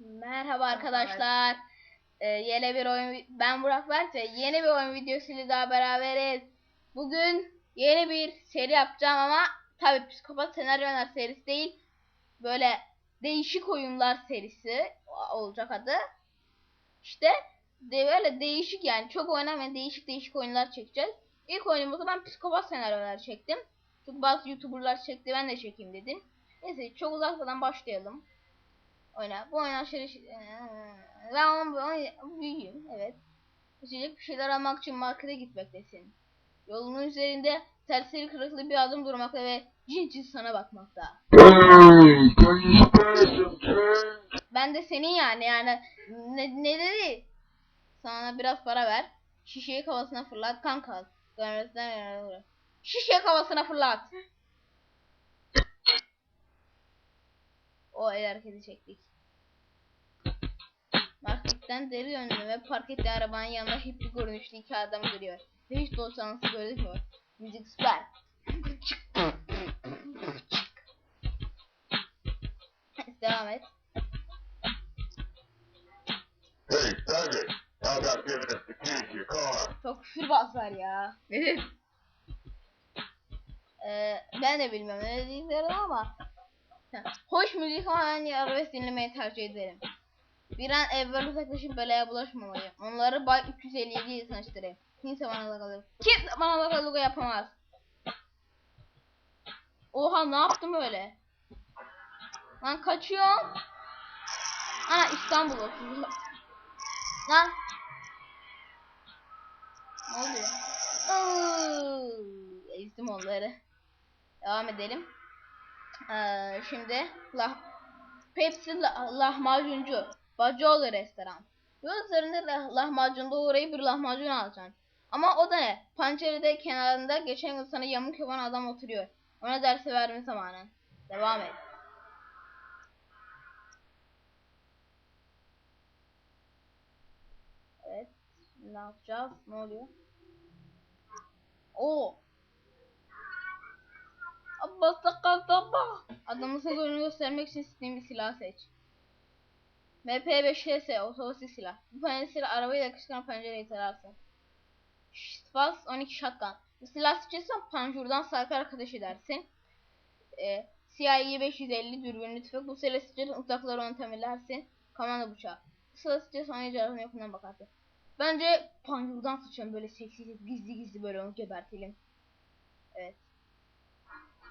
Merhaba arkadaşlar. Ee, yeni bir oyun ben Burak Mert ve yeni bir oyun videosuyla daha beraberiz. Bugün yeni bir seri yapacağım ama tabii psikopat senaryolar serisi değil. Böyle değişik oyunlar serisi olacak adı. İşte de böyle değişik yani çok oynamayan değişik değişik oyunlar çekeceğiz. İlk oyunumuzda ben psikopat senaryolar çektim. Çünkü bazı youtuberlar çekti ben de çekeyim dedim. Neyse çok uzatmadan başlayalım. Oyna. Bu oyun aşırı... Ben onu, onu büyüğüm. Evet. Içecek bir şeyler almak için markete gitmektesin. Yolunun üzerinde serseri kırıklı bir adam durmakta ve cin cin sana bakmakta. Ben de senin yani yani ne, ne dedi? Sana biraz para ver. Şişeyi kafasına fırlat kanka. Şişeyi kafasına fırlat. O el hareketi çektik. Marketten deri önlü ve park ettiği arabanın yanında hippi görünüşlü iki adam duruyor. Ve hiç dostlarınızı gözükmüyor. Müzik süper. Devam et. Hey, faggot, how about giving us the keys to your car? Çok küfür basar ya. Ee, ben de bilmiyorum ne dediklerini ama hoş müzik ama ben arabesk dinlemeyi tercih ederim. Bir an evvel uzaklaşıp belaya bulaşmamalıyım. Onları Bay 357 ile tanıştırayım. Kimse bana lagalı. Kimse bana lagaluga yapamaz. Oha ne yaptım öyle? Lan kaçıyorum. Ana İstanbul oturuyor. Lan. Ne oluyor? Oo, ezdim onları. Devam edelim. Ee, şimdi lah Pepsi la lahmacuncu. Bacıoğlu restoran. Yol üzerinde lah lahmacunda uğrayıp bir lahmacun alacaksın. Ama o da ne? Pançeride kenarında geçen yıl sana yamuk yapan adam oturuyor. Ona dersi verme zamanı. Devam et. Evet. Ne yapacağız? Ne oluyor? Oo. Abba bak. Adamın sezonunu göstermek için istediğin bir silah seç. MP5S otomatik silah. Bu penceresiyle arabayı yakıştıran pencereyi tararsın. Spas 12 shotgun. Bu silah seçersen panjurdan sarkarak ateş edersin. Ee, CIA 550 dürbünlü tüfek. Bu silah seçersen uzaklara onu temellersin. Komando bıçağı. Bu silah seçersen onun tarafına yakından bakarsın. Bence panjurdan sıçalım böyle seksi gizli gizli böyle onu gebertelim. Evet.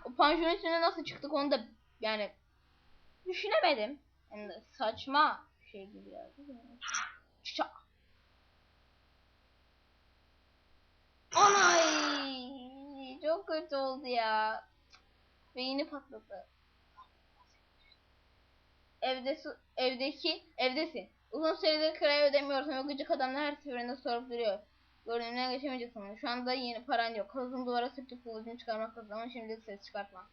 O panjurun içine nasıl çıktık onu da yani düşünemedim. Yani saçma şey gibi ya. Çak. Anay çok kötü oldu ya. Beyni patladı. Evde su, evdeki evdesin. Uzun süredir kirayı ödemiyorsun ve gıcık adamlar her seferinde sorup duruyor. Görünümden geçemeyeceksin. Şu anda yeni paran yok. Kazın duvara sürtüp kılıcını çıkarmak lazım ama şimdilik ses çıkartma.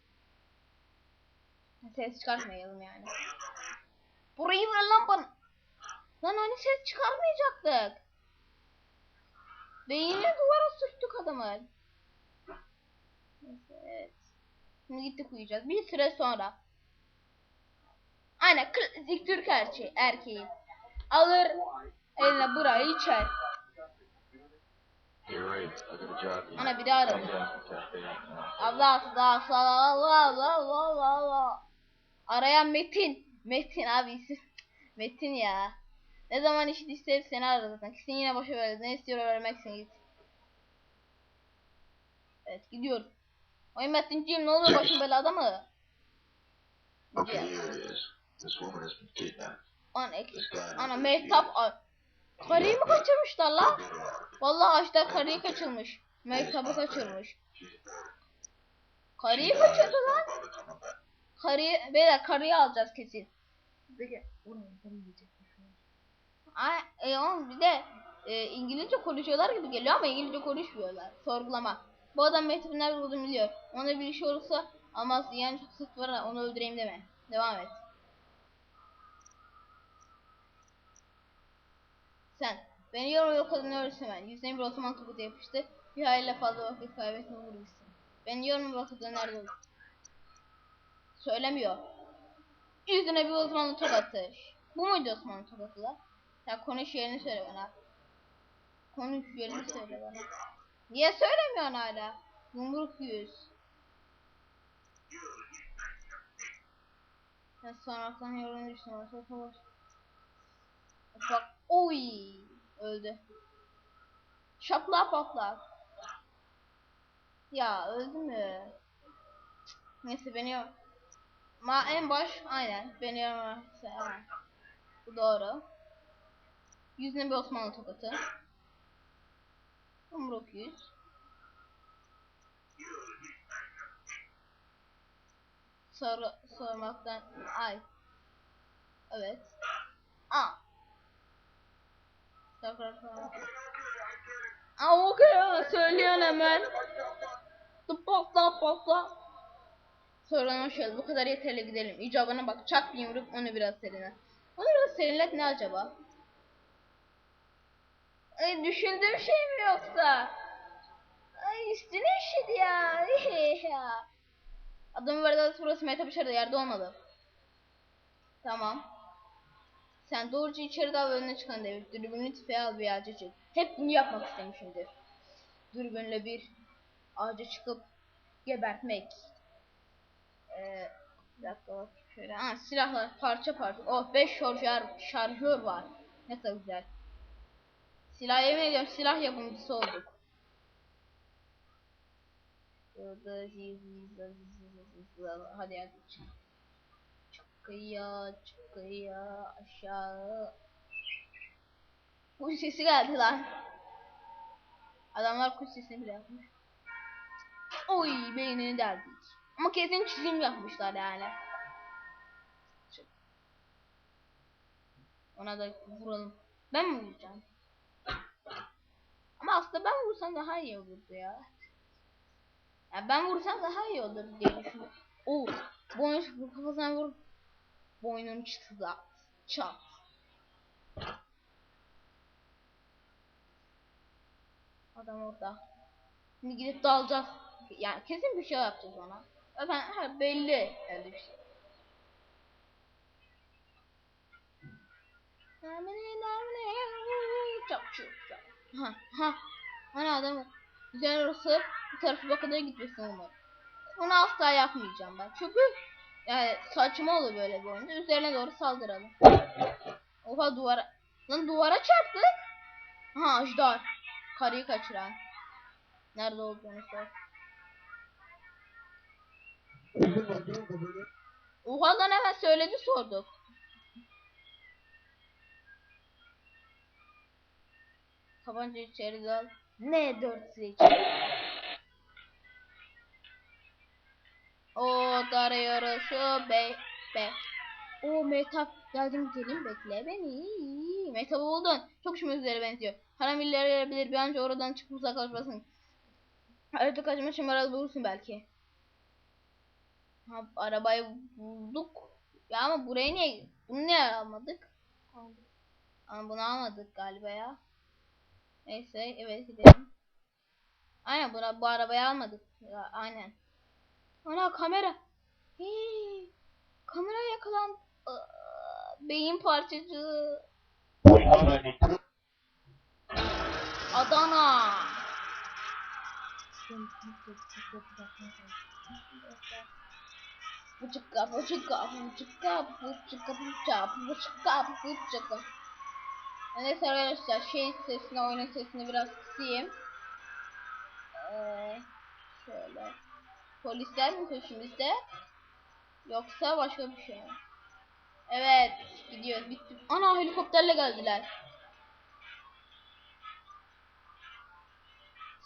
Ses çıkartmayalım yani. Burayı ver lan bana. Lan hani ses çıkarmayacaktık. Beynini duvara sürttük adamın. Evet. Şimdi gittik uyuyacağız. Bir süre sonra. Aynen klasik Türk erkeği, erkeği. Alır eline burayı içer. Ana bir daha aradı. Allah Allah Allah Allah Allah Allah. Arayan Metin. Metin abi isim. Metin ya. Ne zaman işit ister seni arar zaten. Kesin yine boşa verdi. Ne istiyor öğrenmeksin git. Evet gidiyoruz. Oy Metinciğim ne oluyor başın belada mı? Ana, ana Mehtap Karıyı mı kaçırmışlar lan? Vallahi ağaçta karıyı kaçırmış. Mehtap'ı kaçırmış. Karıyı kaçırdı lan. Karıyı, beyler karıyı alacağız kesin. Peki, Ay, e, oğlum bir de e, İngilizce konuşuyorlar gibi geliyor ama İngilizce konuşmuyorlar. Sorgulama. Bu adam Mehtap'ın nerede olduğunu biliyor. Ona bir şey olursa ama yani çok sık var onu öldüreyim deme. Devam et. Sen. Beni yorma yok kadını öğretsin ben. Yüzüne bir Osman topu yapıştı. Bir hayli fazla vakit kaybetme vurmuşsun. Beni yorma kadın nerede olur. Söylemiyor. Yüzüne bir Osmanlı tokat atış. Bu muydu Osmanlı tokatı la? Ya konuş yerini söyle bana. Konuş yerini söyle bana. Niye söylemiyorsun hala? Yumruk yüz. Ya sonradan yorulun savaş. Bak oy öldü. Şapla patlak. Ya öldü mü? Neyse beni Ma en baş aynen beni yormazsa aynen. Bu doğru. Yüzüne bir Osmanlı tokatı. Yumruk yüz. Soru sormaktan ay. Evet. A. Tekrar sonra. Aa okey söylüyorsun hemen. Patla Sorun şöyle bu kadar yeterli gidelim. İcabına bak çak bir yumruk onu biraz serine. Onu biraz serinlet ne acaba? Ay düşündüğüm şey mi yoksa? Ay üstüne işedi ya. Adamın vardı burası Meta dışarıda yerde olmadı. Tamam. Sen doğruca içeri dal önüne çıkan devir. Dürbünlü tüfeği al bir ağaca çık. Hep bunu yapmak istemişimdir. Dürbünle bir ağaca çıkıp gebertmek. Ee, bir dakika şöyle. Ha, silahlar parça parça. Oh 5 şarjör, şarjör var. Ne kadar güzel. Silah yemin ediyorum silah yapımcısı olduk. Hadi hadi. Çıkıyor çıkıyor aşağı. Kuş sesi geldi lan. Adamlar kuş sesini bile yapmış. Oy beynini deldik. Ama kesin çizim yapmışlar yani. Ona da vuralım. Ben mi vuracağım? Ama aslında ben vursam daha iyi olurdu ya. Ya ben vursam daha iyi olur diye düşünüyorum. Oo, boynun kafasına vur. Boynun çıtı Çat. Adam orada. Şimdi gidip dalacağız. Yani kesin bir şey yapacağız ona. Zaten ha, belli öyle bir şey. Çok çok çok. Ha ha. Hani adam güzel orası bu tarafı bakıda gitmesin umarım. Bunu asla yapmayacağım ben. Çünkü yani saçma olur böyle bir oyunda. Üzerine doğru saldıralım. Oha duvara. Lan duvara çarptık. Ha ajdar. Karıyı kaçıran. Nerede olduğunu sor. Oha lan hemen söyledi sorduk. Tabanca içeri dal. Ne dört seç. O darıyoruz şu be be. O Metap geldim gelin bekle beni. Metap buldun. Çok şumuzlara benziyor. Haramiller bilir bir anca oradan çıkıp uzaklaşmasın. Harita kaçma arada bulursun belki. Ha, arabayı bulduk. Ya ama buraya niye bunu niye almadık? Ama bunu almadık galiba ya. Neyse evet gidelim. Aynen bu, bu arabayı almadık. Ya, aynen. Ana kamera. Hii, kamera yakalan. Beyin parçacığı. Adana. Bıçıkka bıçıkka bıçıkka bıçıkka bıçıkka bıçıkka bıçıkka Neyse arkadaşlar şey sesini oyunun sesini biraz kısayım. Ee, şöyle. Polisler mi peşimizde? Yoksa başka bir şey? Evet gidiyoruz bitti. Ana helikopterle geldiler.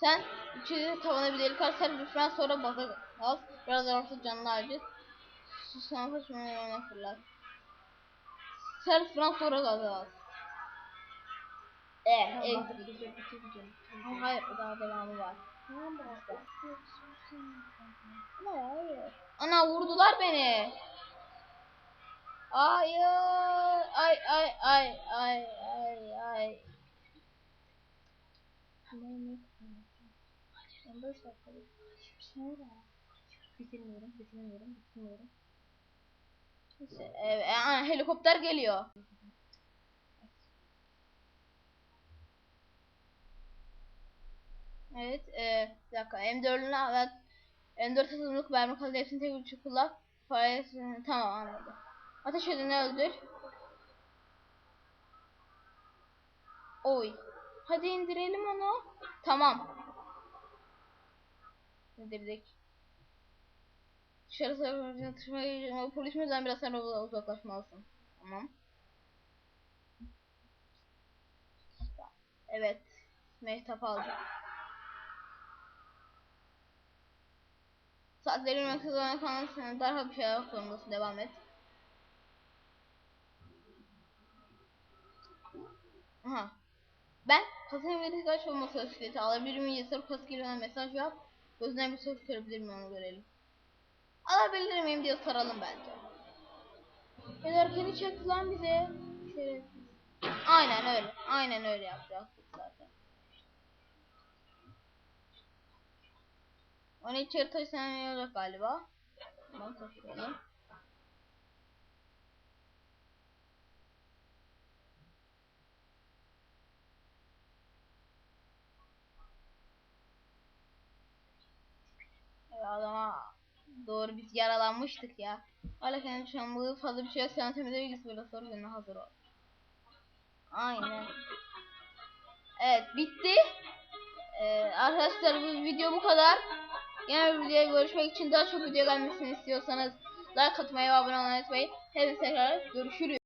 Sen içeri tavana bir delik at, sen lütfen sonra baza al. Biraz orta canını acıt. Susam kaçmanın önüne fırlat. Sen lütfen sonra. Eh, eh. Ama hayır, daha devamı var. Ana vurdular beni. Hayır. Ay ay ay ay ay ay. 15 dakikalık. Bitirmiyorum, bitirmiyorum, bitirmiyorum. Ee, helikopter geliyor. Evet, e, bir dakika. M4'ünü evet. M4 satımlık verme kaldı. Hepsini tek uçu kullan. Fire, tamam anladım. Ateş ödünü öldür. Oy. Hadi indirelim onu. Tamam. İndirdik. Dışarı sarılınca taşımayı polis müdürden biraz sonra uzaklaşmalısın. Tamam. Evet. Mehtap aldı. Saatlerin yoksa zaman kalmasın. Derhal bir şey yapmak zorundasın. Devam et. Aha. Ben kasaya bir kaç olması bisikleti alabilir miyim? Yasar kaskıyla mesaj yap. Gözüne bir söz görebilir miyim onu görelim. Alabilir miyim diye soralım bence. Ederkeni çekti lan bize. Şerefsiz. Aynen öyle. Aynen öyle yapacaktık zaten. Onu içeri taşısan iyi olacak galiba. Tamam taşıyalım. Evet, adama doğru biz yaralanmıştık ya. Hala kendi çamlığı fazla bir şey yok. Sen temizle bilgisi böyle soru gününe hazır ol. Aynen. Evet bitti. Ee, arkadaşlar bu video bu kadar. Yeni bir videoya görüşmek için daha çok video gelmesini istiyorsanız like atmayı ve abone olmayı unutmayın. Hepinize tekrar görüşürüz.